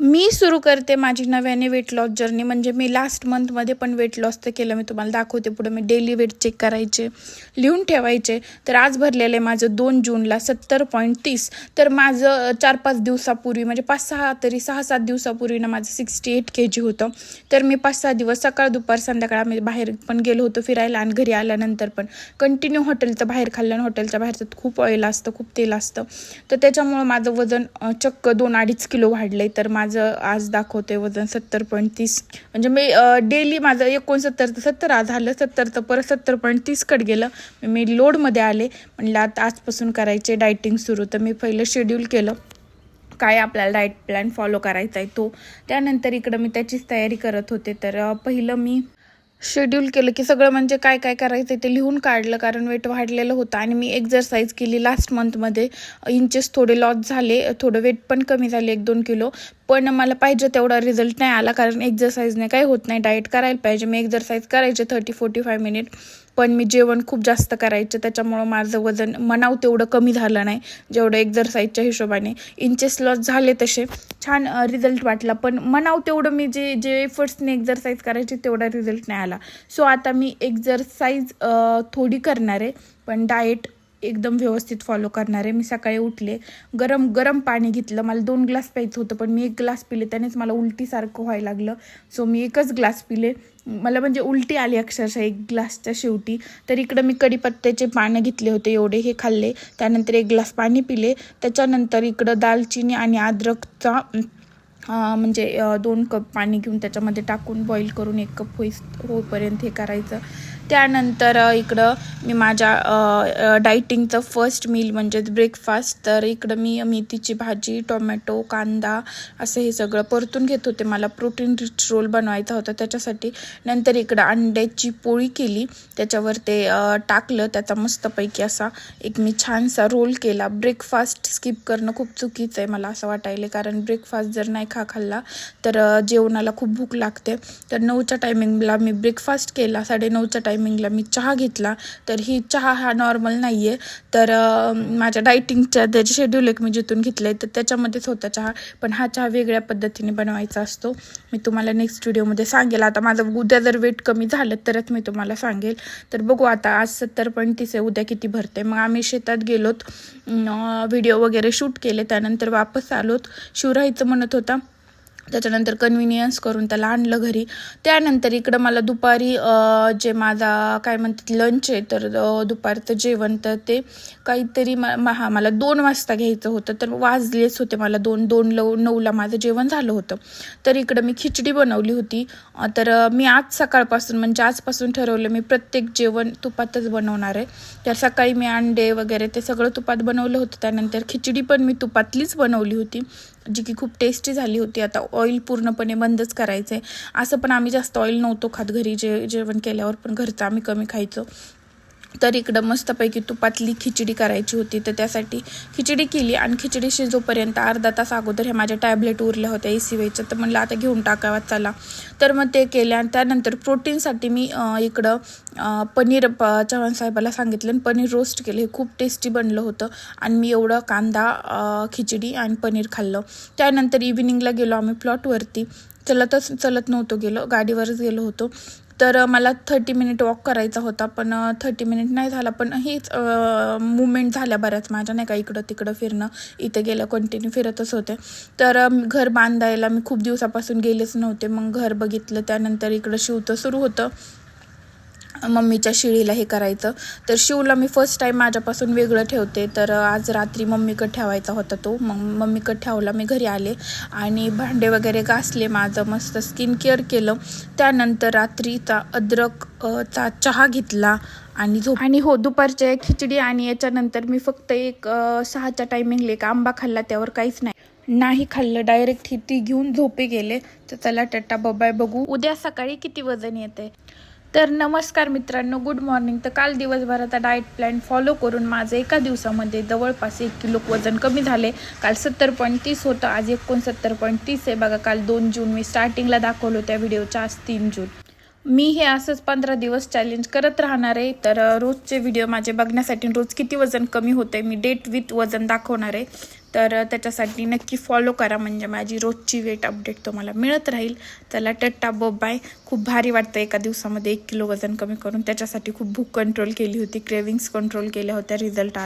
मी सुरू करते माझी नव्याने वेट लॉस जर्नी म्हणजे मी लास्ट मंथमध्ये पण वेट लॉस तर केलं. मी तुम्हाला दाखवते पुढे. मी डेली वेट चेक करायचे लिहून ठेवायचे. तर आज भरलेलं आहे माझं दोन जूनला सत्तर पॉईंट तीस. तर माझं चार पाच दिवसापूर्वी म्हणजे पाच सहा तरी सहा सात दिवसापूर्वी ना माझं सिक्स्टी एट के जी होतं. तर मी पाच सहा दिवस सकाळ दुपार संध्याकाळ आम्ही बाहेर पण गेलो होतो फिरायला आणि घरी आल्यानंतर पण. कंटिन्यू हॉटेलचं बाहेर खाल्ल्यानं हॉटेलच्या बाहेरचं खूप ऑइल असतं खूप तेल असतं. तर त्याच्यामुळं माझं वजन चक्क दोन अडीच किलो वाढलं आहे तर माझं माझं आज दाखवते वजन सत्तर पॉईंट तीस. म्हणजे मी डेली माझं एकोणसत्तर तर सत्तर आज झालं सत्तर तर परत सत्तर पॉईंट तीसकडे गेलं. मी लोडमध्ये आले. म्हणलं आता आजपासून करायचे डायटिंग सुरू. तर मी पहिलं शेड्यूल केलं. काय आपल्याला डाएट प्लॅन फॉलो करायचा आहे तो. त्यानंतर इकडं मी त्याचीच तयारी करत होते. तर पहिलं मी शेड्यूल केलं की सगळं म्हणजे काय काय करायचं ते लिहून काढलं. कारण वेट वाढलेलं होतं आणि मी एक्झरसाईज केली लास्ट मंथमध्ये इंचेस थोडे लॉस झाले थोडं वेट पण कमी झाले एक दोन किलो. पण मला पाहिजे तेवढा रिझल्ट नाही आला कारण एक्झरसाईजने काही होत नाही. डाएट करायला पाहिजे. मी एक्झरसाईज करायचे थर्टी फोर्टी फाय मिनिट पण मी जेवण खूप जास्त करायचं त्याच्यामुळं माझं वजन मनाव तेवढं कमी झालं नाही जेवढं एक्झरसाईजच्या हिशोबाने. इंचेस लॉस झाले तसे. छान रिझल्ट वाटला पण मनाव तेवढं मी जे जे एफर्ट्सने एक्झरसाईज करायची तेवढा रिझल्ट नाही आला. सो आता मी एक्झरसाईज थोडी करणार आहे पण डाएट एकदम व्यवस्थित फॉलो करणार. आहे मी सकाळी उठले गरम गरम पाणी घेतलं. मला दोन ग्लास प्यायचं होतं पण मी एक ग्लास पिले. त्यानेच मला उलटीसारखं व्हायला लागलं. सो मी एकच ग्लास पिले. मला म्हणजे उलटी आली अक्षरशः एक ग्लासच्या शेवटी. तर इकडं मी कढीपत्त्याचे पानं घेतले होते एवढे हे खाल्ले. त्यानंतर एक ग्लास पाणी पिले. त्याच्यानंतर इकडं दालचिनी आणि अद्रकचा म्हणजे दोन कप पाणी घेऊन त्याच्यामध्ये टाकून बॉईल करून एक कप होईस होईपर्यंत हे करायचं. त्यानंतर इकडं मी माझ्या डायटिंगचं फर्स्ट मील म्हणजेच ब्रेकफास्ट तर इकडं मी मेथीची भाजी टोमॅटो कांदा असं हे सगळं परतून घेत होते. मला प्रोटीन रिच रोल बनवायचा होता. त्याच्यासाठी नंतर इकडं अंड्याची पोळी केली. त्याच्यावर ते टाकलं. त्याचा मस्तपैकी असा एक मी छानसा रोल केला. ब्रेकफास्ट स्किप करणं खूप चुकीचं आहे मला असं वाटायला कारण ब्रेकफास्ट जर नाही खा खाल्ला तर जेवणाला खूप भूक लागते. तर नऊच्या टायमिंगला मी ब्रेकफास्ट केला. साडे साडेनऊच्या टायमिंगला मी चहा घेतला तर ही चहा हा नॉर्मल नाही आहे तर माझ्या डायटिंगच्या त्याचे शेड्यूल एक मी जिथून घेतलं आहे तर त्याच्यामध्येच होता चहा. पण हा चहा वेगळ्या पद्धतीने बनवायचा असतो. मी तुम्हाला नेक्स्ट व्हिडिओमध्ये सांगेल. आता माझं उद्या जर वेट कमी झालं तरच मी तुम्हाला सांगेल. तर बघू आता आज सत्तर पॉईंट तीस आहे उद्या किती भरते मग आम्ही शेतात गेलोत व्हिडिओ वगैरे शूट केले त्यानंतर वापस आलोत. शिवराईचं म्हणत होता त्याच्यानंतर कन्व्हिनियन्स करून त्याला आणलं घरी. त्यानंतर इकडं मला दुपारी जे माझा काय म्हणतात लंच आहे तर दुपारचं जेवण तर ते काहीतरी म हा मला दोन वाजता घ्यायचं होतं तर वाजलेच होते मला दोन दोन लव नऊला माझं जेवण झालं होतं. तर इकडं मी खिचडी बनवली होती. तर मी आज सकाळपासून म्हणजे आजपासून ठरवलं मी प्रत्येक जेवण तुपातच बनवणार आहे. तर सकाळी मी अंडे वगैरे ते सगळं तुपात बनवलं होतं. त्यानंतर खिचडी पण मी तुपातलीच बनवली होती. जी की खूप टेस्टी झाली होती. आता ऑइल पूर्णपणे बंदच करायचं आहे असं पण आम्ही जास्त ऑइल नव्हतो खात घरी. जे जेवण केल्यावर पण घरचं आम्ही कमी खायचो. तर इकडं मस्तपैकी तुपातली खिचडी करायची होती तर त्यासाठी खिचडी केली आणि खिचडी शिजोपर्यंत अर्धा तास अगोदर ह्या माझ्या टॅबलेट उरल्या होत्या ए सी वेच्या तर म्हणलं आता घेऊन टाकावा चला. तर मग ते केलं आणि त्यानंतर प्रोटीनसाठी मी इकडं पनीर प चव्हाण साहेबाला सांगितलं आणि पनीर रोस्ट केलं. हे खूप टेस्टी बनलं होतं आणि मी एवढं कांदा खिचडी आणि पनीर खाल्लं. त्यानंतर इव्हिनिंगला गेलो आम्ही प्लॉटवरती चलतच चलत नव्हतो गेलो गाडीवरच गेलो होतो. तर मला थर्टी मिनिट वॉक करायचा होता पण थर्टी मिनिट नाही झाला. पण हीच मुवमेंट झाल्या बऱ्याच माझ्या नाही का इकडं तिकडं फिरणं. इथं गेलं कंटिन्यू फिरतच होते. तर घर बांधायला मी खूप दिवसापासून गेलेच नव्हते. मग घर बघितलं त्यानंतर इकडं शिवतं सुरू होतं. मम्मीच्या शिळीला हे करायचं. तर शिवला मी फर्स्ट टाईम माझ्यापासून वेगळं ठेवते. तर आज रात्री मम्मीकडे ठेवायचा होता तो. मग मम्मीकडे ठेवला मी घरी आले. आणि भांडे वगैरे घासले माझं मस्त स्किन केअर केलं. त्यानंतर रात्रीचा अद्रक चा चहा घेतला आणि झोप आणि हो दुपारच्या एक खिचडी आणि याच्यानंतर मी फक्त एक सहाच्या टायमिंगला एक आंबा खाल्ला त्यावर काहीच नाही. नाही खाल्लं डायरेक्ट ही ती घेऊन झोपे गेले. तर चला टट्टा बबाय बघू. उद्या सकाळी किती वजन येते तर नमस्कार मित्रांनो गुड मॉर्निंग तर काल दिवसभराचा डाएट प्लॅन फॉलो करून माझं एका दिवसामध्ये जवळपास एक किलो वजन कमी झाले. काल सत्तर पॉईंट तीस होतं आज एकोणसत्तर पॉईंट तीस आहे. बघा काल दोन जून मी स्टार्टिंगला दाखवलं त्या व्हिडिओच्या आज तीन जून. मी हे असंच पंधरा दिवस चॅलेंज करत राहणार आहे. तर रोजचे व्हिडिओ माझे बघण्यासाठी रोज किती वजन कमी होते मी डेट विथ वजन दाखवणार आहे. तर त्याच्यासाठी नक्की फॉलो करा. म्हणजे माझी रोजची वेट अपडेट तुम्हाला मिळत राहील. त्याला टट्टा बाय खूप भारी वाटतं एका दिवसामध्ये एक किलो वजन कमी करून. त्याच्यासाठी खूप भूक कंट्रोल केली होती. क्रेविंग्स कंट्रोल केल्या होत्या. रिझल्ट